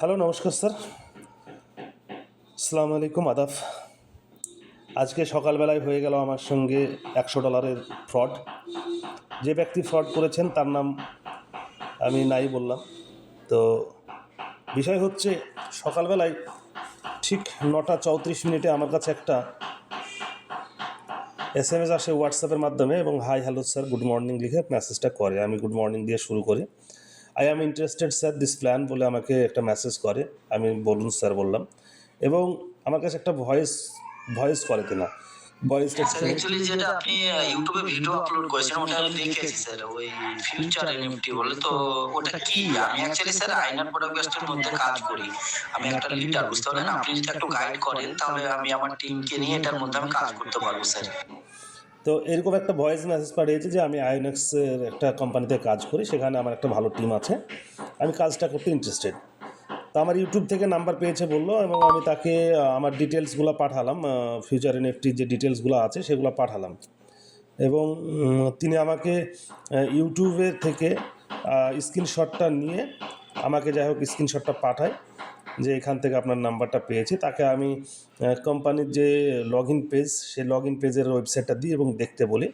Hello, নমস্কার sir. আসসালামু আলাইকুম, আদাব। আজকে সকালবেলায় হয়ে গেল আমার সঙ্গে একশো ডলারের ফ্রড। যে ব্যক্তি ফ্রড করেছেন, তার নাম আমি নাই বললাম। তো বিষয় হচ্ছে, সকালবেলায় ঠিক নটা চৌত্রিশ মিনিটে আমার কাছে একটা এস এম এস আসে হোয়াটসঅ্যাপের মাধ্যমে এবং, hi, hello sir, good morning লিখে মেসেজটা করে। আমি গুড মর্নিং দিয়ে শুরু করি। I am interested sir this plan বলে আমাকে একটা মেসেজ করে। আমি বলুন স্যার বললাম। এবং আমার কাছে একটা ভয়েস ভয়েস করে কিনা। ভয়েসটা স্যার অ্যাকচুয়ালি যেটা আপনি ইউটিউবে ভিডিও আপলোড করেছেন ওটা আমি দেখেছি স্যার ওই ফিউচার এনএফটি বলে। তো ওটা কি? আমি অ্যাকচুয়ালি স্যার আইনার প্রোডাক্টের মধ্যে কাজ করি। আমি একটা লিডার বুঝতে পারলেন? আপনি যদি একটু গাইড করেন তাহলে আমি আমার টিমকে নিয়ে এটার মধ্যে আমি কাজ করতে পারব স্যার তো এরকম একটা ভয়েস মেসেজ পাঠিয়েছে যে আমি আইনক্সের একটা কোম্পানিতে কাজ করি, সেখানে আমার একটা ভালো টিম আছে। আমি কাজটা করতে ইন্টারেস্টেড তো আমার ইউটিউব থেকে নাম্বার পেয়েছে বলল এবং আমি তাকে আমার ডিটেলসগুলো পাঠালাম ফিউচার এনএফটির যে ডিটেলসগুলো আছে সেগুলো পাঠালাম। এবং তিনি আমাকে ইউটিউবের থেকে স্ক্রিনশটটা নিয়ে আমাকে যাই হোক স্ক্রিনশটটা পাঠায়। যে এখান থেকে আপনার নাম্বারটা পেয়েছি, তাকে আমি কোম্পানির যে লগ ইন পেজ সেই লগ ইন পেজের ওয়েবসাইটটা দিই এবং দেখতে বলি।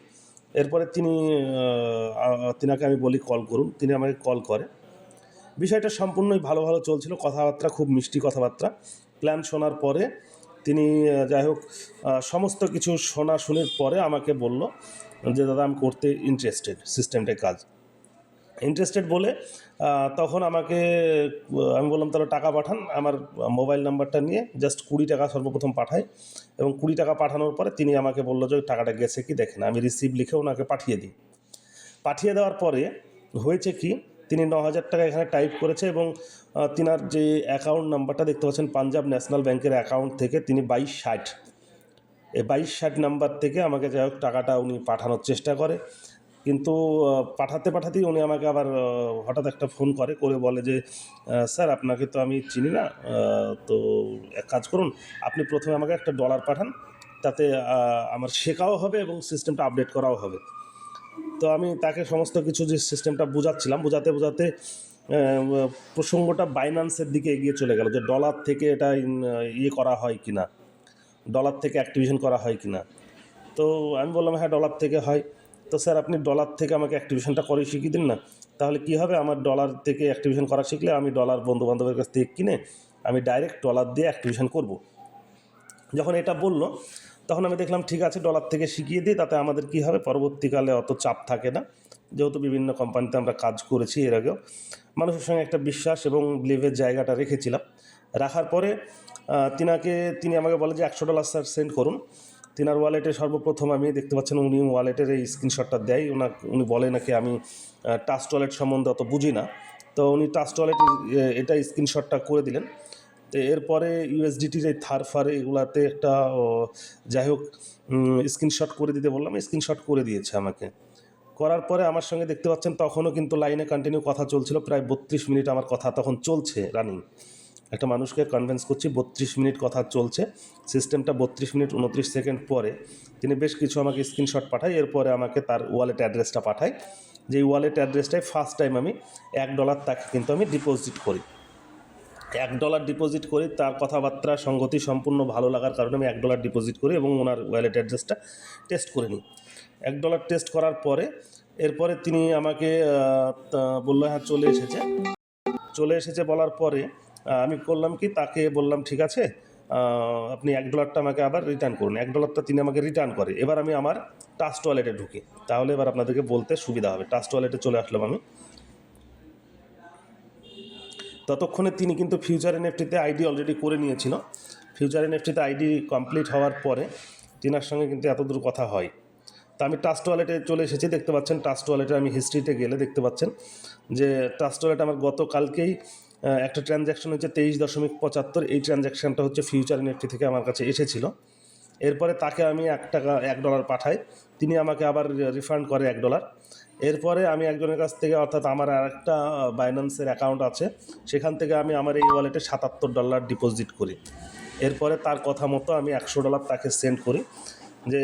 এরপরে তিনি তিনাকে আমি বলি কল করুন, তিনি আমাকে কল করে। বিষয়টা সম্পূর্ণই ভালো ভালো চলছিল, কথাবার্তা খুব মিষ্টি কথাবার্তা। প্ল্যান শোনার পরে তিনি যাই হোক সমস্ত কিছু শোনা শুনের পরে আমাকে বলল যে, দাদা, আমি করতে ইন্টারেস্টেড সিস্টেমটায় কাজ। ইন্টারেস্টেড বলে তখন আমাকে আমি বললাম, তাহলে টাকা পাঠান, আমার মোবাইল নাম্বারটা নিয়ে জাস্ট কুড়ি টাকা সর্বপ্রথম পাঠাই। এবং কুড়ি টাকা পাঠানোর পরে তিনি আমাকে বলল যে টাকাটা গেছে কি দেখেন আমি রিসিভ লিখে ওনাকে পাঠিয়ে দিই। পাঠিয়ে দেওয়ার পরে হয়েছে কি, তিনি ন হাজার টাকা এখানে টাইপ করেছে এবং তিনার যে অ্যাকাউন্ট নাম্বারটা দেখতে পাচ্ছেন, পাঞ্জাব ন্যাশনাল ব্যাংকের অ্যাকাউন্ট থেকে তিনি বাইশ ষাট। এই বাইশ ষাট নাম্বার থেকে আমাকে যাই হোক, টাকাটা উনি পাঠানোর চেষ্টা করে। কিন্তু পাঠাতে পাঠাতেই উনি আমাকে আবার হঠাৎ একটা ফোন করে করে বলে যে স্যার, আপনাকে তো আমি চিনি না তো এক কাজ করুন, আপনি প্রথমে আমাকে একটা ডলার পাঠান, তাতে আমার শেখাও হবে এবং সিস্টেমটা আপডেট করাও হবে। তো আমি তাকে সমস্ত কিছু যে সিস্টেমটা বোঝাচ্ছিলাম, বোঝাতে বোঝাতে প্রসঙ্গটা বাইন্যান্সের দিকে এগিয়ে চলে গেল যে ডলার থেকে এটা ইয়ে করা হয় কি না ডলার থেকে অ্যাক্টিভেশন করা হয় কি না তো আমি বললাম হ্যাঁ ডলার থেকে হয়। তো স্যার, আপনি ডলার থেকে আমাকে অ্যাক্টিভেশনটা করে শিখিয়ে দিন না। তাহলে কি হবে? আমার ডলার থেকে অ্যাক্টিভেশন করা শিখলে আমি ডলার বন্ধু বান্ধবের কাছ থেকে কিনে আমি ডাইরেক্ট ডলার দিয়ে অ্যাক্টিভেশন করব। যখন এটা বলল, তখন আমি দেখলাম, ঠিক আছে ডলার থেকে শিখিয়ে দিই, তাতে আমাদের কি হবে? পরবর্তীকালে অত চাপ থাকে না। যেহেতু বিভিন্ন কোম্পানিতে আমরা কাজ করেছি এর আগেও। মানুষের সঙ্গে একটা বিশ্বাস এবং বিলিভের জায়গাটা রেখেছিলাম। রাখার পরে তিনাকে, তিনি আমাকে বলে যে, একশো ডলার স্যার সেন্ড করুন। তিনার ওয়ালেটে সর্বপ্রথম আমি দেখতে পাচ্ছেন উনি ওয়ালেটের এই স্ক্রিনশটটা দেয়। ওনা উনি বলে নাকি আমি টাচ টয়লেট সম্বন্ধে অত বুঝি না। তো উনি টাচ টয়লেট এটা স্ক্রিনশটটা করে দিলেন। তো এরপরে ইউএসডিটির এই থার ফার এগুলাতে একটা যাই হোক স্ক্রিনশট করে দিতে বললাম। স্ক্রিনশট করে দিয়েছে আমাকে। করার পরে আমার সঙ্গে দেখতে পাচ্ছেন তখনও কিন্তু লাইনে কন্টিনিউ কথা চলছিল। প্রায় বত্রিশ মিনিট আমার কথা তখন চলছে রানিং একটা মানুষকে কনভিন্স করছি বত্রিশ মিনিট কথা চলছে। সিস্টেমটা বত্রিশ মিনিট উনত্রিশ সেকেন্ড পরে। তিনি বেশ কিছু আমাকে স্ক্রিনশট পাঠায়, এরপরে আমাকে তার ওয়ালেট অ্যাড্রেসটা পাঠায়। যে ওয়ালেট অ্যাড্রেসটায় ফার্স্ট টাইম আমি এক ডলার তাকে কিন্তু আমি ডিপোজিট করি। এক ডলার ডিপোজিট করি তার কথাবার্তা, সঙ্গতি সম্পূর্ণ ভালো লাগার কারণে আমি এক ডলার ডিপোজিট করি এবং ওনার ওয়ালেট অ্যাড্রেসটা টেস্ট করে নিই। এক ডলার টেস্ট করার পরে, এরপরে তিনি আমাকে বলল হ্যাঁ চলে এসেছে। চলে এসেছে বলার পরে আমি করলাম কি, তাকে বললাম, ঠিক আছে আপনি এক ডলারটা আমাকে আবার রিটার্ন করুন। এক ডলারটা তিনি আমাকে রিটার্ন করে। এবার আমি আমার টাচ টয়লেটে ঢুকি। তাহলে এবার আপনাদেরকে বলতে সুবিধা হবে। টাচ টয়লেটে চলে আসলাম আমি। ততক্ষণে তিনি কিন্তু ফিউচার এনএফটিতে আইডি অলরেডি করে নিয়েছিল। ফিউচার এনএফটিতে আইডি কমপ্লিট হওয়ার পরে তিনার সঙ্গে কিন্তু এতদূর কথা হয়। তা আমি টাচ টয়লেটে চলে এসেছি। দেখতে পাচ্ছেন টাচ টয়লেটে আমি হিস্ট্রিতে গেলে দেখতে পাচ্ছেন যে টাচ টয়লেট আমার গতকালকেই একটা ট্রানজ্যাকশন হচ্ছে তেইশ দশমিক পঁচাত্তর, এই ট্রানজ্যাকশনটা হচ্ছে ফিউচার এনএফটি থেকে আমার কাছে এসেছিল। এরপরে তাকে আমি এক টাকা, এক ডলার পাঠাই। তিনি আমাকে আবার রিফান্ড করে এক ডলার এরপরে আমি একজনের কাছ থেকে, অর্থাৎ আমার আর একটা বাইন্যান্সের অ্যাকাউন্ট আছে, সেখান থেকে আমি আমার এই ওয়ালেটে সাতাত্তর ডলার ডিপোজিট করি। এরপরে তার কথা মতো আমি একশো ডলার তাকে সেন্ড করি, যে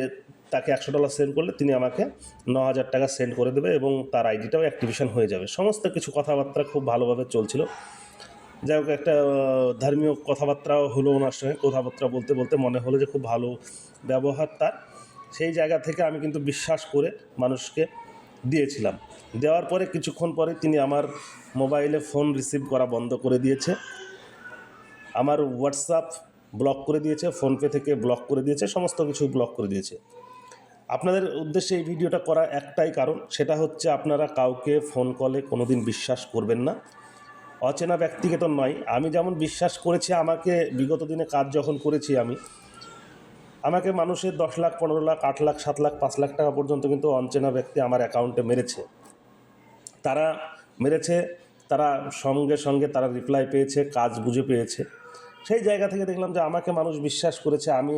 তাকে একশো ডলার সেন্ড করলে তিনি আমাকে ন হাজার টাকা সেন্ড করে দেবে এবং তার আইডিটাও অ্যাক্টিভেশন হয়ে যাবে। সমস্ত কিছু কথাবার্তা খুব ভালোভাবে চলছিল। যাই হোক, একটা ধর্মীয় কথাবার্তাও হলো ওনার সঙ্গে। কথাবার্তা বলতে বলতে মনে হলো যে খুব ভালো ব্যবহার তার। সেই জায়গা থেকে আমি কিন্তু বিশ্বাস করে মানুষকে দিয়েছিলাম। দেওয়ার পরে কিছুক্ষণ পরে তিনি আমার মোবাইলে ফোন রিসিভ করা বন্ধ করে দিয়েছে। আমার হোয়াটসঅ্যাপ ব্লক করে দিয়েছে, ফোনপে থেকে ব্লক করে দিয়েছে, সমস্ত কিছু ব্লক করে দিয়েছে। আপনাদের উদ্দেশ্যে এই ভিডিওটা করা একটাই কারণ, সেটা হচ্ছে আপনারা কাউকে ফোন কলে কোনো দিন বিশ্বাস করবেন না। অচেনা ব্যক্তিকে তো নয়। আমি যেমন বিশ্বাস করেছি, আমাকে বিগত দিনে কাজ যখন করেছি আমি, আমাকে মানুষের দশ লাখ, পনেরো লাখ, আট লাখ, সাত লাখ, পাঁচ লাখ টাকা পর্যন্ত কিন্তু অচেনা ব্যক্তি আমার অ্যাকাউন্টে মেরেছে। তারা মেরেছে, তারা সঙ্গে সঙ্গে তারা রিপ্লাই পেয়েছে, কাজ বুঝে পেয়েছে। সেই জায়গা থেকে দেখলাম যে আমাকে মানুষ বিশ্বাস করেছে, আমি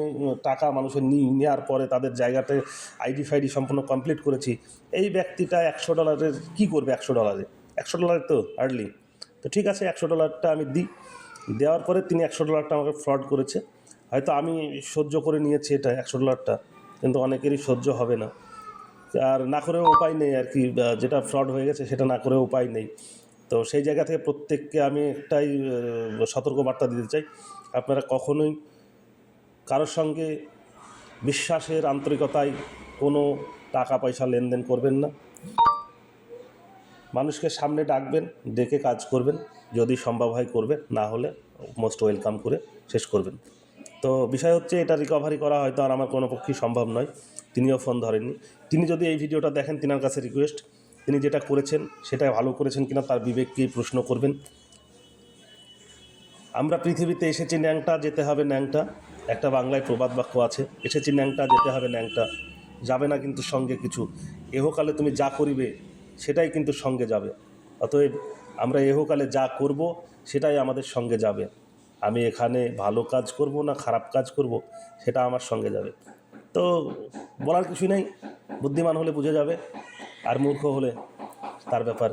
টাকা মানুষের নিয়ে নেওয়ার পরে তাদের জায়গাতে আইডি ফাইডি সম্পূর্ণ কমপ্লিট করেছি। এই ব্যক্তিটা একশো ডলারের কী করবে একশো ডলারে একশো ডলারের তো হার্ডলি তো ঠিক আছে, একশো ডলারটা আমি দিই। দেওয়ার পরে তিনি একশো ডলারটা আমাকে ফ্রড করেছে। হয়তো আমি সহ্য করে নিয়েছি এটা, একশো ডলারটা, কিন্তু অনেকেরই সহ্য হবে না। আর না করেও উপায় নেই আর কি যেটা ফ্রড হয়ে গেছে সেটা না করেও উপায় নেই। তো সেই জায়গা থেকে প্রত্যেককে আমি একটাই সতর্কবার্তা দিতে চাই। আপনারা কখনোই কারোর সঙ্গে বিশ্বাসের আন্তরিকতায় কোনো টাকা পয়সা লেনদেন করবেন না। মানুষকে সামনে ডাকবেন, ডেকে কাজ করবেন, যদি সম্ভব হয় করবেন, না হলে মোস্ট ওয়েলকাম করে শেষ করবেন। তো বিষয় হচ্ছে এটা রিকভারি করা হয়তো আর আমার কোনো পক্ষেই সম্ভব নয়, তিনিও ফোন ধরেননি। তিনি যদি এই ভিডিওটা দেখেন, তিনার কাছে রিকোয়েস্ট তিনি যেটা করেছেন, সেটা ভালো করেছেন কিনা তার বিবেককেই প্রশ্ন করবেন। আমরা পৃথিবীতে এসেছি ন্যাংটা, যেতে হবে ন্যাংটা। একটা বাংলায় প্রবাদ বাক্য আছে, এসেছি ন্যাংটা, যেতে হবে ন্যাংটা। যাবে না কিন্তু সঙ্গে কিছু। এহকালে তুমি যা করিবে সেটাই কিন্তু সঙ্গে যাবে। অতএব আমরা এহকালে যা করব, সেটাই আমাদের সঙ্গে যাবে। আমি এখানে ভালো কাজ করব না খারাপ কাজ করব, সেটা আমার সঙ্গে যাবে। তো বলার কিছু নেই, বুদ্ধিমান হলে বুঝে যাবে, আর মূর্খ হলে তার ব্যাপার।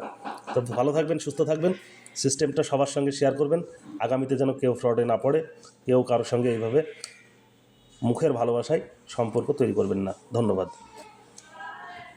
তো ভালো থাকবেন, সুস্থ থাকবেন, সিস্টেমটা সবার সঙ্গে শেয়ার করবেন। আগামীতে যেন কেউ ফ্রডে না পড়ে, কেউ কারোর সঙ্গে এইভাবে মুখের ভালোবাসায় সম্পর্ক তৈরি করবেন না। ধন্যবাদ।